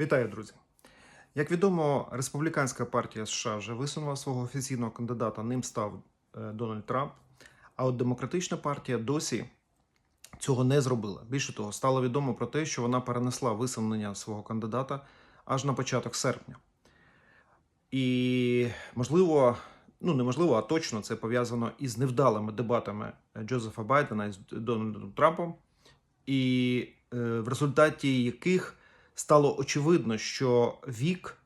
Вітаю, друзі! Як відомо, республіканська партія США вже висунула свого офіційного кандидата. Ним став е, Дональд Трамп. А от демократична партія досі цього не зробила. Більше того, стало відомо про те, що вона перенесла висунення свого кандидата аж на початок серпня. І можливо, ну неможливо, а точно це пов'язано із невдалими дебатами Джозефа Байдена із Дональдом Трампом, і е, в результаті яких стало очевидно, що вік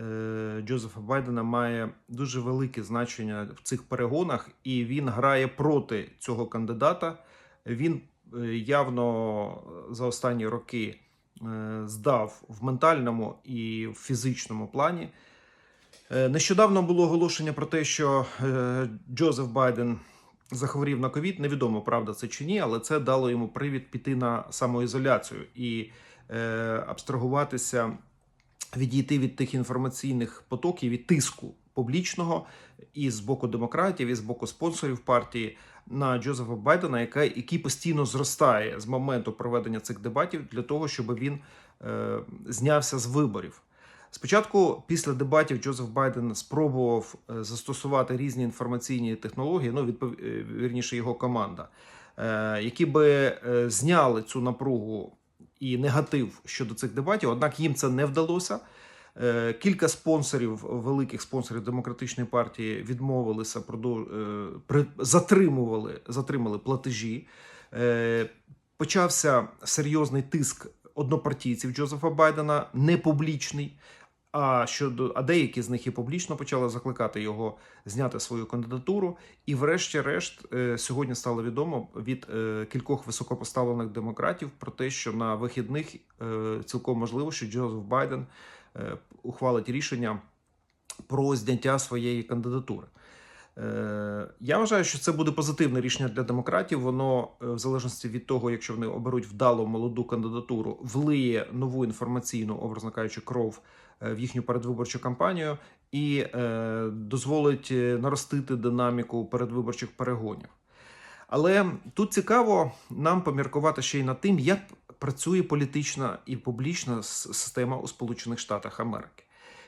е, Джозефа Байдена має дуже велике значення в цих перегонах, і він грає проти цього кандидата. Він е, явно за останні роки е, здав в ментальному і в фізичному плані. Е, Нещодавно було оголошення про те, що е, Джозеф Байден захворів на ковід. Невідомо, правда це чи ні, але це дало йому привід піти на самоізоляцію і е, абстрагуватися, відійти від тих інформаційних потоків, від тиску публічного і з боку демократів, і з боку спонсорів партії на Джозефа Байдена, яка, який постійно зростає з моменту проведення цих дебатів для того, щоб він е, знявся з виборів. Спочатку, після дебатів, Джозеф Байден спробував е, застосувати різні інформаційні технології, ну відпов... е, вірніше його команда, е, які би зняли цю напругу і негатив щодо цих дебатів. Однак їм це не вдалося. Кілька спонсорів, великих спонсорів демократичної партії, відмовилися затримували, затримали платежі. Почався серйозний тиск однопартійців Джозефа Байдена, не публічний. А щодо а деякі з них і публічно почали закликати його зняти свою кандидатуру. І, врешті-решт, е, сьогодні стало відомо від е, кількох високопоставлених демократів про те, що на вихідних е, цілком можливо, що Джозеф Байден ухвалить рішення про зняття своєї кандидатури. Е, Я вважаю, що це буде позитивне рішення для демократів. Воно, е, в залежності від того, якщо вони оберуть вдалу молоду кандидатуру, влиє нову інформаційну, образно кажучи, кров е, в їхню передвиборчу кампанію і дозволить наростити динаміку передвиборчих перегонів. Але тут цікаво нам поміркувати ще й над тим, як працює політична і публічна система у Сполучених Штатах Америки.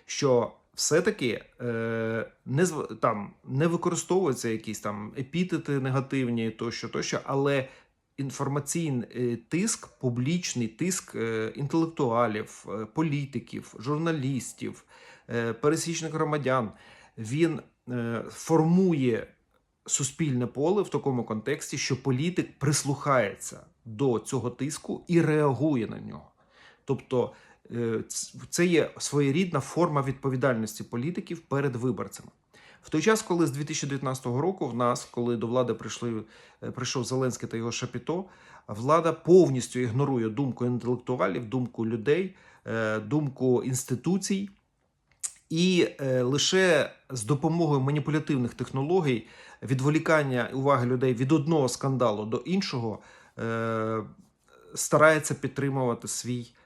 Що все-таки е, не там не використовуються якісь там епітети негативні, тощо, тощо, але інформаційний е, тиск, публічний тиск е, інтелектуалів, е, політиків, журналістів, пересічних громадян, він формує суспільне поле в такому контексті, що політик прислухається до цього тиску і реагує на нього. Тобто це є своєрідна форма відповідальності політиків перед виборцями. В той час, коли з 2019 року в нас, коли до влади прийшли, е, прийшов Зеленський та його Шапіто, влада повністю ігнорує думку інтелектуалів, думку людей, е, думку інституцій, і е, лише з допомогою маніпулятивних технологій, відволікання уваги людей від одного скандалу до іншого, е, старається підтримувати свій е,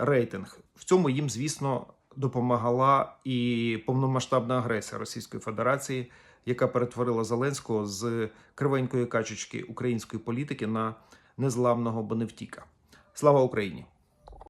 рейтинг. В цьому їм, звісно, допомагала і повномасштабна агресія Російської Федерації, яка перетворила Зеленського з кривенької качечки української політики на незламного боневтіка. Слава Україні!